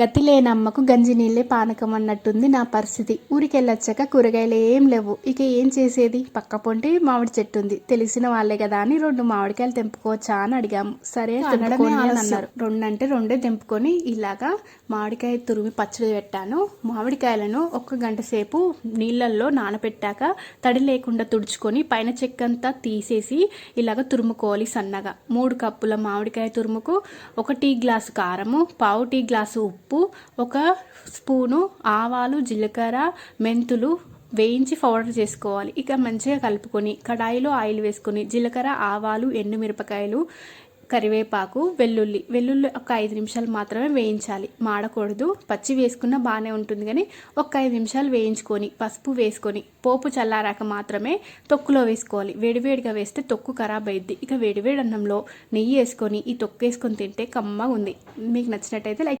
గతి లేనమ్మకు గంజి నీళ్ళే పానకం అన్నట్టుంది నా పరిస్థితి. ఊరికి వెళ్ళొచ్చాక కూరగాయలు ఏం లేవు. ఇక ఏం చేసేది? పక్క పొంటి మామిడి చెట్టు ఉంది తెలిసిన వాళ్ళే కదా అని రెండు మామిడికాయలు తెంపుకోవచ్చా అని అడిగాము. సరే అన్నారు. రెండు అంటే రెండే తెంపుకొని ఇలాగా మామిడికాయ తురిమి పచ్చడి పెట్టాను. మామిడికాయలను ఒక గంట సేపు నీళ్ళల్లో నానబెట్టాక తడి లేకుండా తుడుచుకొని పైన చెక్కంతా తీసేసి ఇలాగ తురుముకోవాలి సన్నగా. మూడు కప్పుల మామిడికాయ తురుముకు ఒక టీ గ్లాసు కారము పావు టీ గ్లాసు ఉప్పు ఒక స్పూను ఆవాలు జీలకర్ర మెంతులు వేయించి పౌడర్ చేసుకోవాలి. ఇక మంచిగా కలుపుకొని కడాయిలో ఆయిల్ వేసుకొని జీలకర్ర ఆవాలు ఎండుమిరపకాయలు కరివేపాకు వెల్లుల్లి. వెల్లుల్లి ఒక ఐదు నిమిషాలు మాత్రమే వేయించాలి. మాడకూడదు. పచ్చి వేసుకున్న బాగానే ఉంటుంది కానీ ఒక ఐదు నిమిషాలు వేయించుకొని పసుపు వేసుకొని పోపు చల్లారాక మాత్రమే తొక్కులో వేసుకోవాలి. వేడివేడిగా వేస్తే తొక్కు ఖరాబ్ అయింది ఇక వేడివేడి అన్నంలో నెయ్యి వేసుకొని ఈ తొక్కు వేసుకొని తింటే కమ్మగా ఉంది. మీకు నచ్చినట్టయితే లైక్